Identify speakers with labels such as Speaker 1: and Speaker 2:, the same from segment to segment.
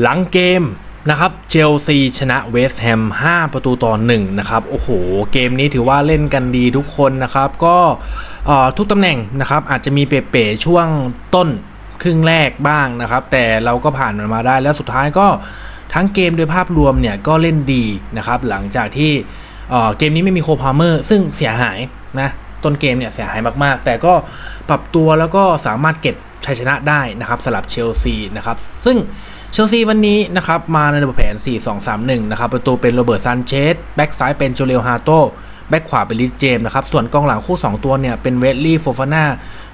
Speaker 1: หลังเกมนะครับเชลซีชนะเวสต์แฮม5 ประตูต่อ1นะครับโอ้โห เกมนี้ถือว่าเล่นกันดีทุกคนนะครับ ก็ทุกตำแหน่งนะครับอาจจะมีเป๋ๆช่วงต้นครึ่งแรกบ้างนะครับ แต่เราก็ผ่านมันมาได้แล้วสุดท้ายก็ทั้งเกมโดยภาพรวมเนี่ยก็เล่นดีนะครับ หลังจากที่เกมนี้ไม่มีโคพาเมอร์ ซึ่งเสียหายนะต้นเกมเนี่ยเสียหายมากๆ แต่ก็ปรับตัวแล้วก็สามารถเก็บชัยชนะได้นะครับสำหรับเชลซีนะครับซึ่ง เชลซีวันนี้นะครับมาในระบบแผน 4-2-3-1 นะครับประตูเป็นโรเบิร์ตซันเชสแบ็กซ้ายเป็นโจเลฮาโตแบ็กขวาเป็นลิสเจมนะครับส่วนกองหลังคู่ 2 ตัวเนี่ยเป็นเวสลี่โฟฟาน่า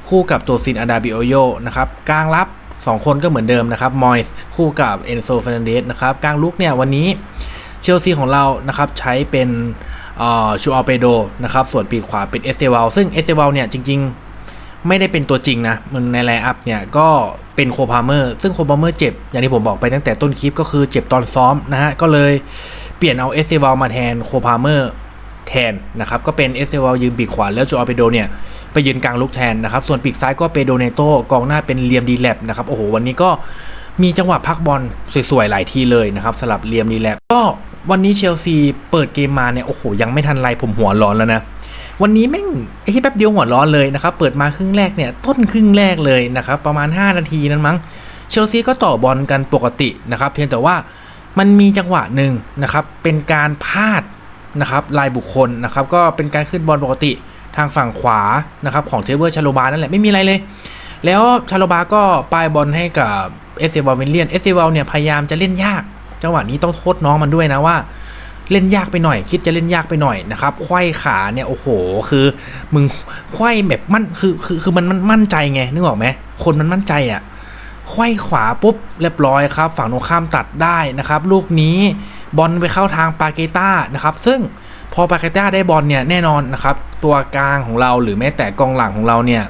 Speaker 1: คู่กับตัวซินอาดาบิโอโยนะครับกลางรับ 2 คนก็เหมือนเดิมนะครับมอยส์คู่กับเอนโซฟ r นเดสนะครับกลางลุกเนี่ยวันนี้เชลซีของเรานะครับใช้เป็นชูอัลเปโดนะครับส่วนปีกขวาเป็นเอสเซวาลซึ่งเอสเซวาลเนี่ยจริงๆ ไม่ได้เป็นตัวจริงนะ มันในไลอัพเนี่ยก็เป็นโคพาเมอร์ ซึ่งโคพาเมอร์เจ็บ อย่างที่ผมบอกไปตั้งแต่ต้นคลิปก็คือเจ็บตอนซ้อมนะฮะ ก็เลยเปลี่ยนเอาเอสเซวาลมาแทนโคพาเมอร์แทนนะครับ ก็เป็นเอสเซวาลยืนปีกขวาแล้วโจอาเปโดเนี่ยไปยืนกลางลุกแทนนะครับ ส่วนปีกซ้ายก็เปโดเนโตกองหน้าเป็นเลียมดีแลบนะครับ โอ้โห วันนี้ก็มีจังหวะพักบอลสวยๆ หลายทีเลยนะครับสลับเลียมดีแลบก็วันนี้เชลซีเปิดเกมมาเนี่ยโอ้โหยังไม่ทันไรผมหัวร้อนแล้วนะ วันนี้แม่งไอ้ที่แป๊บเดียวหัวร้อนเลยนะครับ เปิดมาครึ่งแรกเนี่ย ต้นครึ่งแรกเลยนะครับ ประมาณ 5 นาทีนั้นมั้ง เชลซีก็ต่อบอลกันปกตินะครับ เพียงแต่ว่ามันมีจังหวะหนึ่งนะครับ เป็นการพลาดนะครับลายบุคคลนะครับ ก็เป็นการขึ้นบอลปกติทางฝั่งขวานะครับของเทเวอร์ชาโลบานั่นแหละไม่มีอะไรเลย แล้วชาโลบาก็ปลายบอลให้กับเอสเซวาลเวนเลียนเอสเซวาลเนี่ยพยายามจะเล่นยาก จังหวะนี้ต้องโทษน้องมันด้วยนะว่า เล่นยากไปหน่อย คิดจะเล่นยากไปหน่อยนะครับไขว้ขาเนี่ยโอ้โห คือมึงไขว้แบบมั่นคือคือคือมันมันมั่นใจไงนึกออกไหมคนมันมั่นใจอะ่ะไขว้ขวาปุ๊บเรียบร้อยครับ ฝั่งตรงข้ามตัดได้นะครับ ลูกนี้บอลไปเข้าทางปาเกต้านะครับ ซึ่งพอปาเกต้าได้บอลเนี่ยแน่นอนนะครับ ตัวกลางของเราหรือแม้แต่กองหลังของเราเนี่ย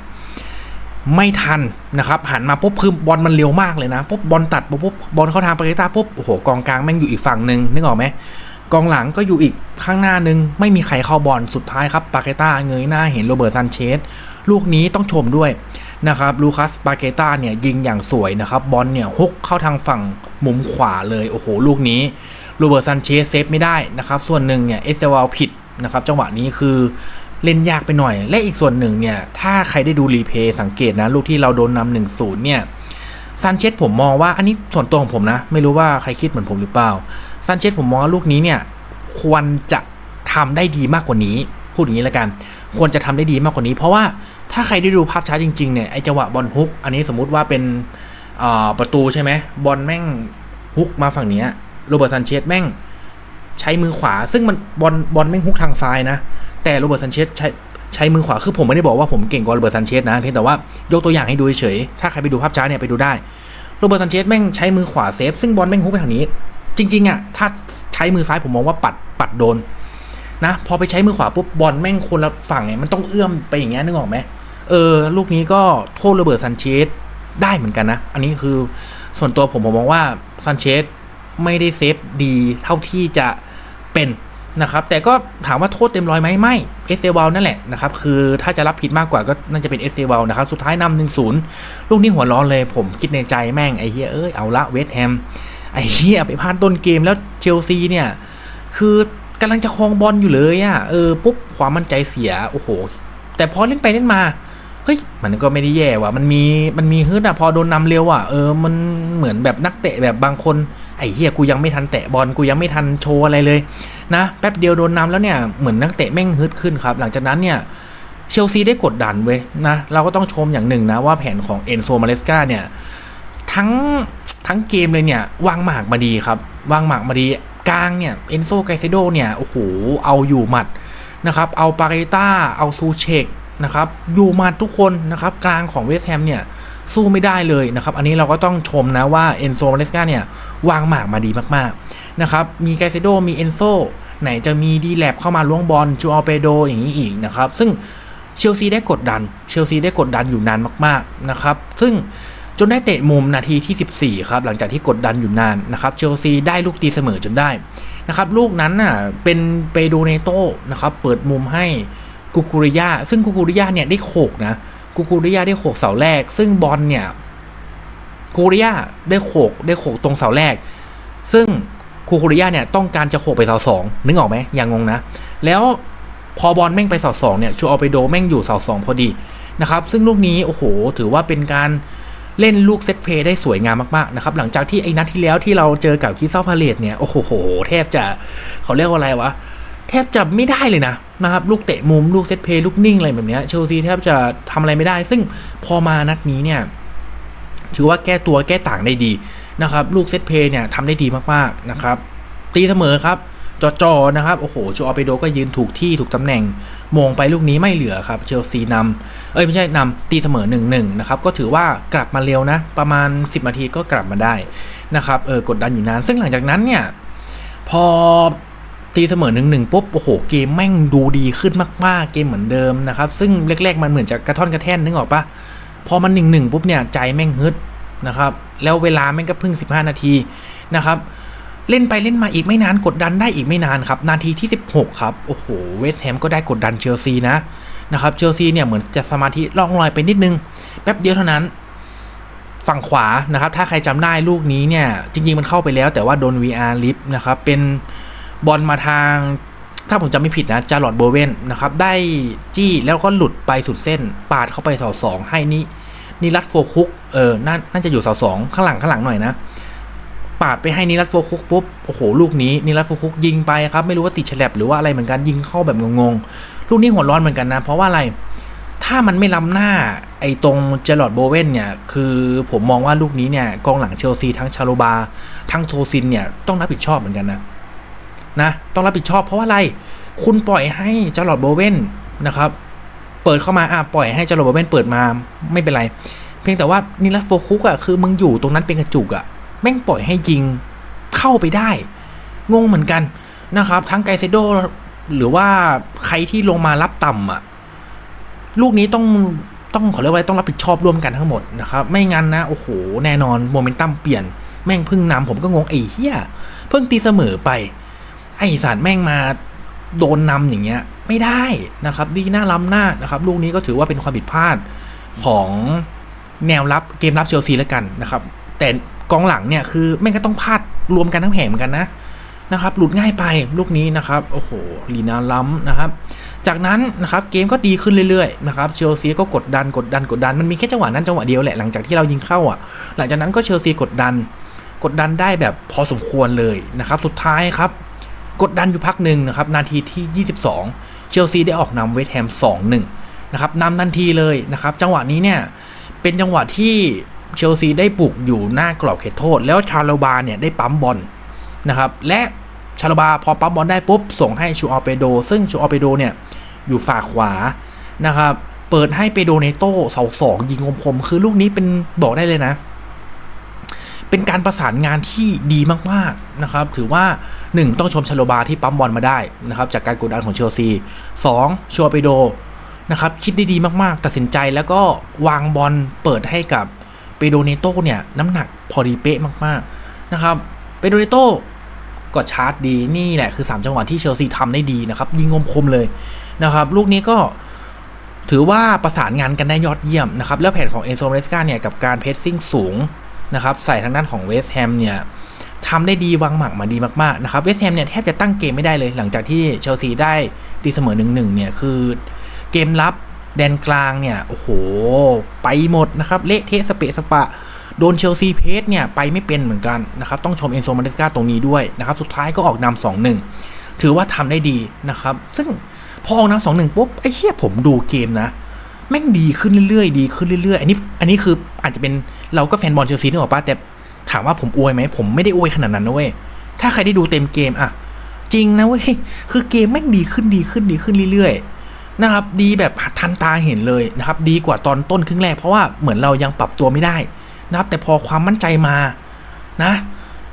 Speaker 1: ไม่ทันนะครับ หันมาปุ๊บคือบอลมันเร็วมากเลยนะปุ๊บบอลตัดปุ๊บปุ๊บบอลเข้าทางปาเกต้าปุ๊บโอ้โหกองกลางแม่งอยู่อีกฝั่งหนึ่งนึกออกไหม กองหลังก็อยู่อีกข้างหน้านึง ไม่มีใครเข้าบอลสุดท้ายครับปาเกต้าเงยหน้าเห็นโรเบิร์ตซันเชสลูกนี้ต้องชมด้วยนะครับลูคัสปาเกต้าเนี่ยยิงอย่างสวยนะครับบอลเนี่ยฮุกเข้าทางฝั่งมุมขวาเลยโอ้โหลูกนี้โรเบิร์ตซันเชสเซฟไม่ได้นะครับส่วนหนึ่งเนี่ยเอสเซวาลผิดนะครับจังหวะนี้คือเล่นยากไปหน่อย และอีกส่วนหนึ่งเนี่ยถ้าใครได้ดูรีเพย์สังเกตนะลูกที่เราโดนนำหนึ่งศูนย์เนี่ยซันเชสผมมองว่าอันนี้ส่วนตัวของผมนะ ไม่รู้ว่าใครคิดเหมือนผมหรือเปล่า ซันเชสผมมองว่าลูกนี้เนี่ยควรจะทำได้ดีมากกว่านี้ พูดอย่างนี้แล้วกัน ควรจะทำได้ดีมากกว่านี้ เพราะว่าถ้าใครได้ดูภาพช้าจริงๆเนี่ยไอจังหวะบอลฮุก อันนี้สมมุติว่าเป็นประตูใช่ไหมบอลแม่งฮุกมาฝั่งนี้โรเบิร์ตซันเชสแม่งใช้มือขวา ซึ่งมันบอลบอลแม่งฮุกทางซ้ายนะ แต่โรเบิร์ตซันเชสใช้ใช้มือขวา คือผมไม่ได้บอกว่าผมเก่งกว่าโรเบิร์ตซันเชสนะเพียงแต่ว่ายกตัวอย่างให้ดูเฉยถ้าใครไปดูภาพช้าเนี่ยไปดูได้โรเบิร์ตซันเชสแม่งใช้มือขวาเซฟซึ่งบอลแม่งฮุกไปทางนี้ จริงๆอะถ้าใช้มือซ้ายผมมองว่าปัดปัดโดนนะพอไปใช้มือขวาปุ๊บบอลแม่งคนละฝั่งไงมันต้องเอื้อมไปอย่างเงี้ยนึกออกไหมเออลูกนี้ก็โทษโรเบิร์ตซันเชสได้เหมือนกันนะ อันนี้คือส่วนตัวผมผมมองว่าซันเชสไม่ได้เซฟดีเท่าที่จะเป็นนะครับ แต่ก็ถามว่าโทษเต็มร้อยไหมไม่เอสเซวลนั่นแหละนะครับ คือถ้าจะรับผิดมากกว่าก็น่าจะเป็นเอสเซวลนะครับ สุดท้ายนำหนึ่งศูนย์ลูกนี้หัวร้อนเลยผมคิดในใจแม่งไอ้เฮียเอ้ยเอาละเวสแฮม ไอ้เหี้ยไปพลาดต้นเกมแล้วเชลซีเนี่ย คือกำลังจะครองบอลอยู่เลยอะ่ะเออปุ๊บความมั่นใจเสียโอ้โห แต่พอเล่นไปเล่นมาเฮ้ยมันก็ไม่ได้แย่ว่ะมันมีมันมีฮึดอะพอโดนนำเร็วอะเออมันเหมือนแบบนักเตะแบบบางคนไอ้เฮียกูยังไม่ทันแตะบอลกูยังไม่ทันโชว์อะไรเลยนะแป๊บเดียวโดนนำแล้วเนี่ยเหมือนนักเตะแม่งฮึดขึ้นครับ หลังจากนั้นเนี่ยเชลซีได้กดดันเว้ยนะเราก็ต้องชมอย่างหนึ่งนะว่าแผนของเอนโซมาเลสกาเนี่ยทั้ง ทั้งเกมเลยเนี่ยวางหมากมาดีครับวางหมากมาดีกลางเนี่ยเอนโซไกเซโดเนี่ยโอ้โหเอาอยู่หมัดนะครับเอาปาเรต้าเอาซูเชกนะครับอยู่หมัดทุกคนนะครับกลางของเวสแฮมเนี่ยสู้ไม่ได้เลยนะครับอันนี้เราก็ต้องชมนะว่าเอนโซมาเลสกาเนี่ยวางหมากมาดีมากๆนะครับมีไกเซโดมีเอนโซไหนจะมีดีแลบเข้ามาล้วงบอลจูอัลเปโดอย่างนี้อีกนะครับซึ่งเชลซีได้กดดันเชลซีได้กดดันอยู่นานมากๆนะครับซึ่ง จนได้เตะมุมนาทีที่ 14 ครับ หลังจากที่กดดันอยู่นานนะครับเชลซีได้ลูกตีเสมอจนได้นะครับลูกนั้นน่ะเป็นเปโดเนโตนะครับเปิดมุมให้กูกูริยาซึ่งกูกูริยาเนี่ยได้โขกนะกูกูริยาได้โขกเสาแรก ซึ่งบอลเนี่ยคูริยาได้โขกได้โขกตรงเสาแรก ซึ่งคูคูริยาเนี่ยต้องการจะโขกไปเสาสองนึกออกไหมอย่างงงนะ แล้วพอบอลแม่งไปเสาสองเนี่ยชูออไปโดแม่งอยู่เสาสองพอดีนะครับซึ่งลูกนี้โอ้โหถือว่าเป็นการ เล่นลูกเซตเพลย์ได้สวยงามมากๆนะครับหลังจากที่ไอ้นัดที่แล้วที่เราเจอกับคิสซาพาเลตเนี่ยโอ้โหแทบจะเขาเรียกว่าอะไรวะแทบจะไม่ได้เลยนะนะครับลูกเตะมุมลูกเซตเพย์ลูกนิ่งอะไรแบบเนี้ยเชลซีแทบจะทำอะไรไม่ได้ ซึ่งพอมานัดนี้เนี่ยถือว่าแก้ตัวแก้ต่างได้ดีนะครับ ลูกเซตเพย์เนี่ยทำได้ดีมากๆนะครับ ตีเสมอครับ จอจอนะครับ โอ้โหโจอเปโดก็ยืนถูกที่ถูกตำแหน่งมงไปลูกนี้ไม่เหลือครับ เชลซีนำเอ้ยไม่ใช่นำตีเสมอ1นหนึ่งนะครับ ก็ถือว่ากลับมาเร็วนะ ประมาณ 10 นาทีก็กลับมาได้นะครับเออกดดันอยู่นาน ซึ่งหลังจากนั้นเนี่ย พอตีเสมอหนึ่งหนึ่งปุ๊บโอ้โหเกมแม่งดูดีขึ้นมากๆ เกมเหมือนเดิมนะครับ ซึ่งแรกๆมันเหมือนจะกระท่อนกระแท่นนึกออกปะพอมันหนึ่งหนึ่งปุ๊บเนี่ยใจแม่งฮึดนะครับ แล้วเวลาแม่งก็เพิ่ง 15 นาทีนะครับ เล่นไปเล่นมาอีกไม่นานกดดันได้อีกไม่นานครับ นาทีที่ 16 ครับ โอ้โห เวสต์แฮมก็ได้กดดันเชลซีนะนะครับ เชลซีเนี่ยเหมือนจะสมาธิล่องลอยไปนิดนึง แป๊บเดียวเท่านั้น ฝั่งขวานะครับ ถ้าใครจำได้ลูกนี้เนี่ย จริง ๆ มันเข้าไปแล้วแต่ว่าโดน VR ลิฟนะครับ เป็นบอลมาทาง ถ้าผมจำไม่ผิดนะจาร์ลอดโบเวนนะครับ ได้จี้แล้วก็หลุดไปสุดเส้น ปาดเข้าไปเสาสองให้นี่นิรัตโฟคุก เออน่าน่าจะอยู่เสาสองข้างหลังข้างหลังหน่อยนะ ปาดไปให้นิรัตโฟคุกปุ๊บโอ้โหลูกนี้นิรัตโฟคุกยิงไปครับไม่รู้ว่าติดฉลับหรือว่าอะไรเหมือนกันยิงเข้าแบบงงๆลูกนี้หัวร้อนเหมือนกันนะ เพราะว่าอะไรถ้ามันไม่ล้ำหน้าไอ้ตรงเจลอดโบเวนเนี่ย คือผมมองว่าลูกนี้เนี่ยกองหลังเชลซีทั้งชาโลบา ทั้งโทซินเนี่ยต้องรับผิดชอบเหมือนกันนะนะต้องรับผิดชอบเพราะว่าอะไร คุณปล่อยให้เจลอดโบเวนนะครับ เปิดเข้ามาอะปล่อยให้เจลอดโบเวนเปิดมาไม่เป็นไร เพียงแต่ว่านิรัตโฟคุกอะคือมึงอยู่ตรงนั้นเป็นกระจุกอะ แม่งปล่อยให้ยิงเข้าไปได้ งงเหมือนกันนะครับ ทั้งไกเซโดหรือว่าใครที่ลงมารับต่ำอะลูกนี้ต้องต้องขอเรียกว่าต้องรับผิดชอบร่วมกันทั้งหมดนะครับ ไม่งั้นนะ โอ้โห แน่นอนโมเมนตัมเปลี่ยน แม่งพึ่งนำผมก็งงไอ้เหี้ยเพิ่งตีเสมอไป ไอ้สารแม่งมาโดนนำอย่างเงี้ย ไม่ได้นะครับ ดีหน้าล้ำหน้านะครับ ลูกนี้ก็ถือว่าเป็นความผิดพลาดของแนวรับเกมรับเชลซีแล้วกันนะครับ แต่กองหลังเนี่ยคือแม่งก็ต้องพลาดรวมกันทั้งแผงเหมือนกันนะนะครับ หลุดง่ายไปลูกนี้นะครับ โอ้โหลีนาล้ำนะครับ จากนั้นนะครับเกมก็ดีขึ้นเรื่อยๆนะครับเชลซีก็กดดันกดดันกดดันมันมีแค่จังหวะนั้นจังหวะเดียวแหละหลังจากที่เรายิงเข้าอะ หลังจากนั้นก็เชลซีกดดัน กดดันได้แบบพอสมควรเลยนะครับ สุดท้ายครับ กดดันอยู่พักหนึ่งนะครับ นาทีที่ 22 เชลซีได้ออกนำเวสต์แฮม2-1นะครับนำทันทีเลยนะครับ จังหวะนี้เนี่ยเป็นจังหวะที่ เชลซีได้บุกอยู่หน้ากรอบเขตโทษ แล้วชาโลบาเนี่ยได้ปั๊มบอลนะครับและชาโลบาพอปั๊มบอลได้ปุ๊บส่งให้ชูออเปโด ซึ่งชูออเปโดเนี่ยอยู่ฝาขวานะครับเปิดให้เปโดเนโตเสาสองยิงคมๆคือลูกนี้เป็นบอกได้เลยนะ เป็นการประสานงานที่ดีมากๆนะครับ ถือว่า 1 ต้องชมชาโลบาที่ปั๊มบอลมาได้นะครับจากการกดดันของเชลซี 2. ชัวเปโดนะครับคิดได้ดีมากๆ ตัดสินใจแล้วก็วางบอลเปิดให้กับ เปโดเนโตเนี่ยน้ำหนักพอดีเป๊ะมากๆนะครับเปโดเนโตก็ชาร์จดีนี่แหละคือ 3 จังหวะที่เชลซีทำได้ดีนะครับ ยิงงมคมเลยนะครับ ลูกนี้ก็ถือว่าประสานงานกันได้ยอดเยี่ยมนะครับ แล้วแผนของเอนโซเมสกาเนี่ยกับการเพสซิ่งสูงนะครับ ใส่ทางด้านของเวสต์แฮมเนี่ยทำได้ดีวางหมักมาดีมากๆนะครับเวสต์แฮมเนี่ยแทบจะตั้งเกมไม่ได้เลย หลังจากที่เชลซีได้ตีเสมอหนึ่งหนึ่งเนี่ยคือเกมรับ แดนกลางเนี่ย โอ้โห ไปหมดนะครับ เละเทะสเปะสปะ โดนเชลซีเพสเนี่ย ไปไม่เป็นเหมือนกันนะครับ ต้องชมเอนโซมาเดสกาตรงนี้ด้วยนะครับ สุดท้ายก็ออกนำสองหนึ่งถือว่าทำได้ดีนะครับ ซึ่งพอออกนำสองหนึ่งปุ๊บ ไอ้เหี้ยผมดูเกมนะ แม่งดีขึ้นเรื่อยๆ ดีขึ้นเรื่อยๆ อันนี้อันนี้คืออาจจะเป็นเราก็แฟนบอลเชลซีนึกออกปะแต่ถามว่าผมอวยไหมผมไม่ได้อวยขนาดนั้นนะเว้ยถ้าใครได้ดูเต็มเกมอะจริงนะเว้ย คือเกมแม่งดีขึ้นดีขึ้นดีขึ้นเรื่อยๆ นะครับดีแบบทันตาเห็นเลยนะครับดีกว่าตอนต้นครึ่งแรกเพราะว่าเหมือนเรายังปรับตัวไม่ได้นะครับแต่พอความมั่นใจมานะ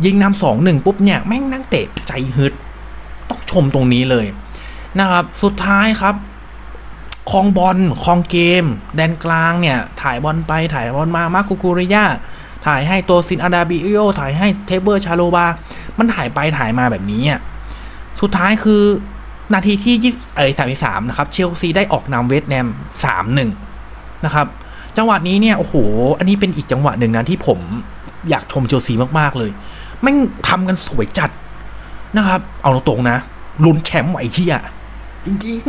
Speaker 1: ยิงนำสองหนึ่งปุ๊บเนี่ยแม่งนั่งเตะใจฮึดต้องชมตรงนี้เลยนะครับสุดท้ายครับคองบอลคองเกม แดนกลางเนี่ย ถ่ายบอลไปถ่ายบอลมามาคุกุริยาถ่ายให้ตัวซินอาดาบิโอถ่ายให้เทเบอร์ชาโลบา มันถ่ายไปถ่ายมาแบบนี้อะสุดท้ายคือ นาทีที่ยี่เอ้ยสามสามนะครับเชลซีได้ออกนำเวสต์แฮมสามหนึ่งนะครับ จังหวะนี้เนี่ยโอ้โห อันนี้เป็นอีกจังหวะหนึ่งนะที่ผมอยากชมเชลซีมากๆเลยแม่งทำกันสวยจัดนะครับ เอาตรงๆนะลุ้นแชมป์ไหวเชี่ยจริง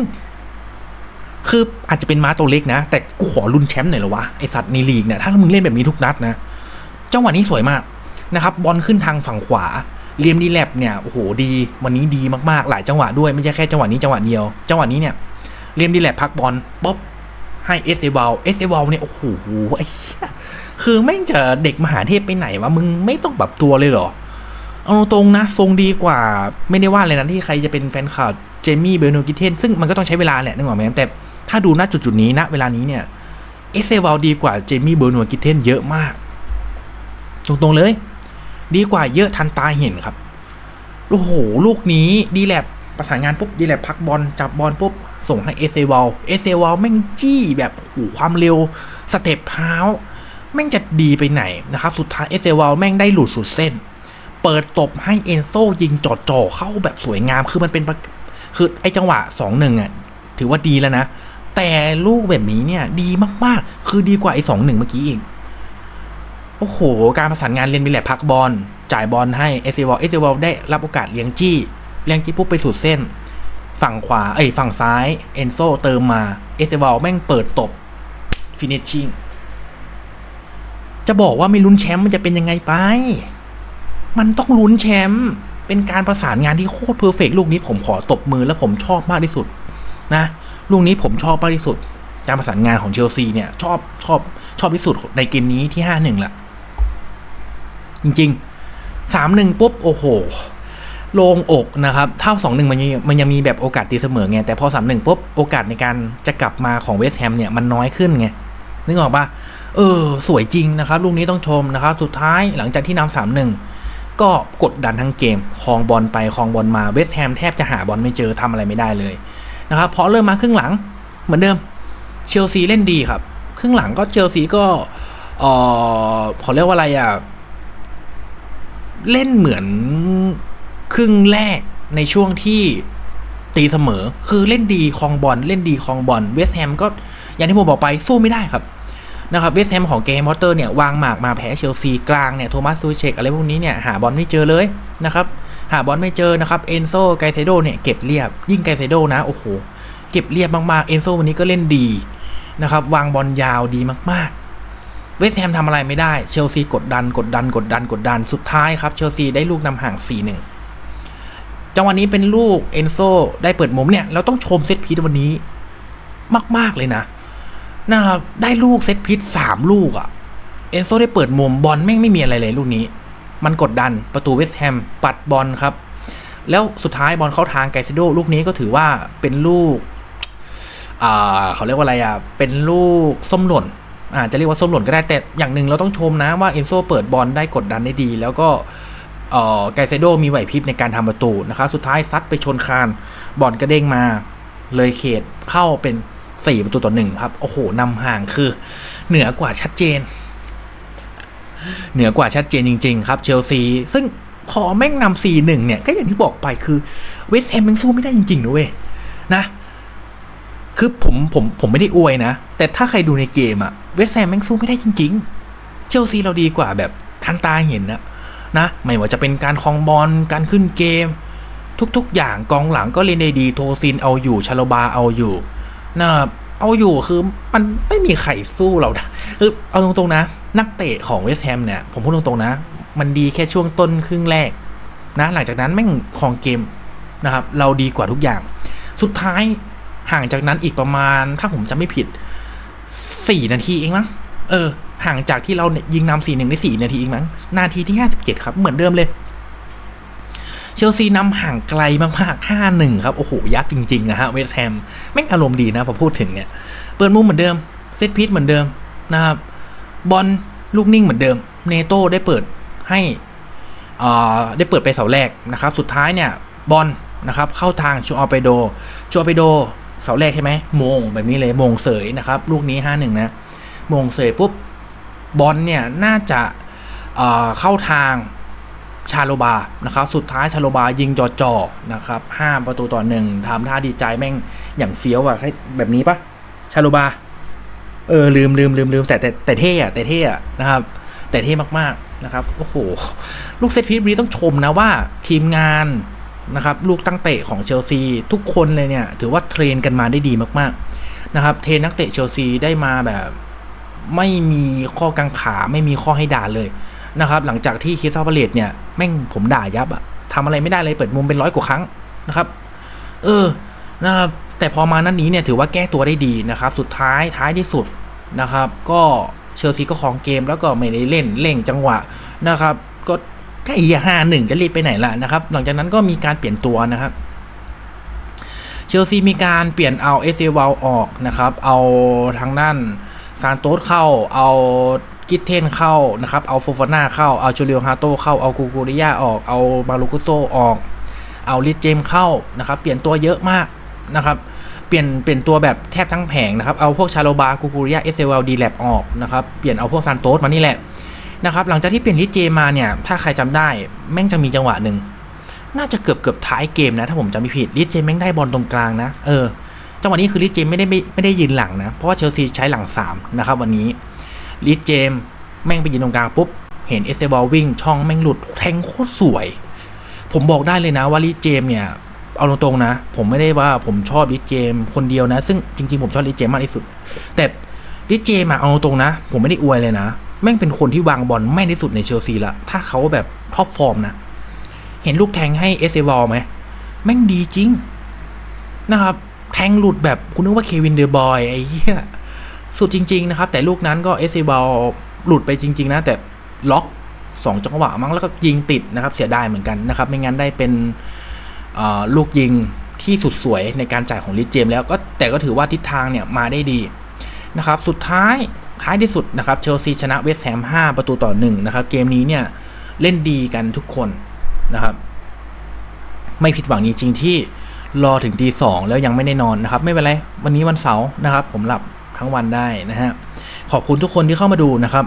Speaker 1: ๆ คืออาจจะเป็นม้าตัวเล็กนะ แต่กูขอลุ้นแชมป์หน่อยเหรอวะ ไอสัตว์ในลีกเนี่ยถ้ามึงเล่นแบบนี้ทุกนัดนะ จังหวะนี้สวยมากนะครับ บอลขึ้นทางฝั่งขวา เลียมดีแลบเนี่ยโอ้โหดี วันนี้ดีมากๆ หลายจังหวะด้วยไม่ใช่แค่จังหวะนี้จังหวะเดียว จังหวะนี้เนี่ยเลียมดีแลบพักบอลป๊บให้เอสเอวาลเอสเอวาลเนี่ยโอ้โหไอ้คือแม่งจะเด็กมหาเทพไปไหนวะมึงไม่ต้องปรับตัวเลยเหรอ เอาตรงนะทรงดีกว่าไม่ได้ว่าเลยนะที่ใครจะเป็นแฟนข่าวเจมี่เบลโนกิเทนซึ่งมันก็ต้องใช้เวลาแหละนึกออกไหมแต่ถ้าดูณจุดๆนี้ณเวลานี้เนี่ยเอสเอวาลดีกว่าเจมี่เบลโนกิเทนเยอะมาก ตรงๆเลย ดีกว่าเยอะทันตาเห็นครับ โอ้โห ลูกนี้ดีแลบประสานงานปุ๊บดีแลบพักบอลจับบอลปุ๊บ ส่งให้เอเซวาลเอเซวาลแม่งจี้แบบโอ้โหความเร็ว สเต็ปเท้า แม่งจะดีไปไหนนะครับ สุดท้ายเอเซวาลแม่งได้หลุดสุดเส้น เปิดตบให้เอนโซยิงจอดจ่อเข้าแบบสวยงามคือมันเป็นคือไอจังหวะสองหนึ่งอะถือว่าดีแล้วนะ แต่ลูกแบบนี้เนี่ยดีมากๆ คือดีกว่าไอสองหนึ่งเมื่อกี้อีก อ้โห การประสานงานเรียนมีแหละพักบอลจ่ายบอลให้เอเซวอลเอเซวอลได้รับโอกาสเลี้ยงจี้ เลี้ยงจี้ปุ๊บไปสุดเส้น ฝั่งขวาเอ้ยฝั่งซ้ายเอนโซเติมมาเอเซวอลแม่งเปิดตบฟินิชชิ่งจะบอกว่าไม่ลุ้นแชมป์มันจะเป็นยังไงไป มันต้องลุ้นแชมป์เป็นการประสานงานที่โคตรเพอร์เฟกลูกนี้ผมขอตบมือและผมชอบมากที่สุด นะลูกนี้ผมชอบมากที่สุด การประสานงานของเชลซีเนี่ยชอบชอบชอบที่สุดในเกมนี้ที่ห้าหนึ่งละ จริงๆสามหนึ่งปุ๊บ โอ้โหโลงอกนะครับถ้าสองหนึ่งมันยังมันยังมีแบบโอกาสตีเสมอไง แต่พอสามหนึ่งปุ๊บ โอกาสในการจะกลับมาของเวสต์แฮมเนี่ย มันน้อยขึ้นไง นึกออกปะเออ สวยจริงนะครับ ลูกนี้ต้องชมนะครับ สุดท้ายหลังจากที่นำสามหนึ่งก็กดดันทั้งเกมคลองบอลไปคลองบอลมาเวสต์แฮมแทบจะหาบอลไม่เจอทำอะไรไม่ได้เลยนะครับพอเริ่มมาครึ่งหลังเหมือนเดิมเชลซีเล่นดีครับ ครึ่งหลังก็เชลซีก็เออขอเรียกว่าอะไรอะ เล่นเหมือนครึ่งแรกในช่วงที่ตีเสมอ คือเล่นดีคลองบอลเล่นดีคลองบอลเวสแฮมก็อย่างที่ผมบอกไปสู้ไม่ได้ครับนะครับเวสแฮมของเกมมอเตอร์เนี่ยวางหมากมาแพ้เชลซีกลางเนี่ยโทมัสซูเชกอะไรพวกนี้เนี่ยหาบอลไม่เจอเลยนะครับหาบอลไม่เจอนะครับเอนโซไกเซโดเนี่ยเก็บเรียบ ยิ่งไกเซโดนะโอ้โหเก็บเรียบมากๆเอนโซวันนี้ก็เล่นดีนะครับวางบอลยาวดีมากๆ เวสต์แฮมทำอะไรไม่ได้ เชลซีกดดันกดดันกดดันกดดันสุดท้ายครับ เชลซีได้ลูกนำห่าง 4-1 จังหวะนี้เป็นลูกเอนโซได้เปิดมุมเนี่ย เราต้องชมเซตพีทวันนี้ มาก ๆ เลยนะ นะครับ ได้ลูกเซตพีทสามลูกอะ่ะ เอนโซได้เปิดมุมบอลแม่งไม่มีอะไรเลยลูกนี้ มันกดดันประตูเวสต์แฮมปัดบอลครับ แล้วสุดท้ายบอลเข้าทางไกซิโดลูกนี้ก็ถือว่าเป็นลูกอ่าเขาเรียกว่าอะไรอะ เป็นลูกส้มหล่น อาจจะเรียกว่าส้มหล่นก็ได้แต่อย่างหนึ่งเราต้องชมนะว่าเอนโซเปิดบอลได้กดดันได้ดี แล้วก็ไกเซโดมีไหวพริบในการทำประตูนะครับสุดท้ายซัดไปชนคานบอลกระเด้งมา เลยเขตเข้าเป็น 4 ประตูต่อหนึ่งครับ โอ้โหนำห่างคือ เหนือกว่าชัดเจน เหนือกว่าชัดเจนจริง ๆ ครับเชลซี ซึ่งพอแม่งนำสี่หนึ่งเนี่ย ก็อย่างที่บอกไปคือเวสต์แฮมม่งสู้ไม่ได้จริงๆนะเว้ยนะ คือผมผมผมไม่ได้อวยนะ แต่ถ้าใครดูในเกมอะเวสแฮมแม่งสู้ไม่ได้จริง ๆ เชลซีเราดีกว่าแบบทันตาเห็นนะนะไม่ว่าจะเป็นการคลองบอลการขึ้นเกม ทุกๆ อย่างกองหลังก็เล่นได้ดีโทซินเอาอยู่ชาลบาเอาอยู่นะเอาอยู่คือมันไม่มีใครสู้เราคือเอาตรงๆนะ นักเตะของเวสแฮมเนี่ยผมพูดตรงๆนะ มันดีแค่ช่วงต้นครึ่งแรกนะหลังจากนั้นแม่งคลองเกมนะครับเราดีกว่าทุกอย่าง สุดท้าย ห่างจากนั้นอีกประมาณ ถ้าผมจะไม่ผิดสี่นาทีเองมั้งเออ ห่างจากที่เรายิงนำสี่หนึ่งได้สี่นาทีเองมั้งนาทีที่ห้าสิบเจ็ดครับเหมือนเดิมเลย เชลซีนำห่างไกลมากๆห้าหนึ่งครับ โอ้โห ยักษ์จริง ๆ นะฮะเวสต์แฮมแม่งอารมณ์ดีนะพอพูดถึงเนี่ย เปิดมุมเหมือนเดิมเซตพีทเหมือนเดิมนะครับบอลลูกนิ่งเหมือนเดิม เนโต้ได้เปิดให้อ่าได้เปิดไปเสาแรกนะครับ สุดท้ายเนี่ยบอลนะครับเข้าทางชูออเปโดชูออเปโด เสาแรกใช่ไหมมงแบบนี้เลยมงเสยนะครับ ลูกนี้ห้าหนึ่งนะมงเสยปุ๊บบอลเนี่ยน่าจะเข้าทางชาโลบา นะครับ สุดท้ายชาโลบายิงจ่อๆนะครับห้าประตูต่อหนึ่งทำท่าดีใจแม่งอย่างเฟี้ยวอะใช่แบบนี้ปะชาโลบา เออ ลืมลืมลืมลืมแต่แต่แต่เท่อะแต่เท่อะนะครับ แต่เท่มากๆนะครับ โอ้โห ลูกเซตพีซนี้ต้องชมนะว่าทีมงาน นะครับลูกตั้งเตะของเชลซีทุกคนเลยเนี่ยถือว่าเทรนกันมาได้ดีมากๆนะครับเทรนนักเตะเชลซีได้มาแบบไม่มีข้อกังขาไม่มีข้อให้ด่าเลยนะครับหลังจากที่คิสซาพาเลตเนี่ยแม่งผมด่ายับอะทำอะไรไม่ได้เลยเปิดมุมเป็นร้อยกว่าครั้งนะครับ เออนะครับแต่พอมานั้นนี้เนี่ยถือว่าแก้ตัวได้ดีนะครับ สุดท้ายท้ายที่สุดนะครับ ก็เชลซีก็ของเกมแล้วก็ไม่ได้เล่นเล่งจังหวะนะครับ ก็ แค่อีห้าหนึ่งจะรีบไปไหนล่ะนะครับ หลังจากนั้นก็มีการเปลี่ยนตัวนะครับเชลซีมีการเปลี่ยนเอาเอเซวาลออกนะครับ เอาทางด้านซานโตสเข้า เอากิทเทนเข้านะครับ เอาโฟฟาน่าเข้า เอาจูเลียฮาโตเข้า เอากูกูริยาออก เอามาลูกุโซออก เอาลิเจมเข้านะครับ เปลี่ยนตัวเยอะมากนะครับ เปลี่ยนเปลี่ยนตัวแบบแทบทั้งแผงนะครับ เอาพวกชาโลบากูกูริยาเอเซวลดีแลบออกนะครับ เปลี่ยนเอาพวกซานโตสมานี่แหละ นะครับหลังจากที่เปลี่ยนลิเจมาเนี่ยถ้าใครจำได้แม่งจะมีจังหวะหนึ่งน่าจะเกือบเกือบท้ายเกมนะถ้าผมจำไม่ผิดลิเจแม่งได้บอลตรงกลางนะเออจังหวะนี้คือลิเจไม่ได้ไม่ไม่ได้ยืนหลังนะเพราะว่าเชลซีใช้หลัง3นะครับวันนี้ลิเจมแม่งไปยืนตรงกลางปุ๊บเห็นเอสเซบอลวิ่งช่องแม่งหลุดแทงโคตรสวย ผมบอกได้เลยนะว่าลิเจมเนี่ยเอาตรงๆนะ ผมไม่ได้ว่าผมชอบลิเจมคนเดียวนะ ซึ่งจริงๆผมชอบลิเจมมากที่สุด แต่ลิเจมอะเอาตรงๆนะ ผมไม่ได้อวยเลยนะ แม่งเป็นคนที่วางบอลแม่นที่สุดในเชลซีละถ้าเขาแบบท็อปฟอร์มนะ เห็นลูกแทงให้เอสเซบอลไหมแม่งดีจริง นะครับ แทงหลุดแบบคุณนึกว่าเควินเดอร์บอยไอ้เหี้ยสุดจริง ๆ นะครับ แต่ลูกนั้นก็เอสเซบอลหลุดไปจริง ๆ นะ แต่ล็อกสองจังหวะมั้งแล้วก็ยิงติดนะครับ เสียดายเหมือนกันนะครับ ไม่งั้นได้เป็นลูกยิงที่สุดสวยในการจ่ายของลิเจมแล้วก็แต่ก็ถือว่าทิศทางเนี่ยมาได้ดีนะครับ สุดท้าย ท้ายที่สุดนะครับเชลซีชนะเวสต์แฮม5 ประตูต่อ1นะครับเกมนี้เนี่ยเล่นดีกันทุกคนนะครับไม่ผิดหวังจริงๆที่รอถึงตีสองแล้วยังไม่ได้นอนนะครับ ไม่เป็นไร วันนี้วันเสาร์นะครับ ผมหลับทั้งวันได้นะฮะขอบคุณทุกคนที่เข้ามาดูนะครับ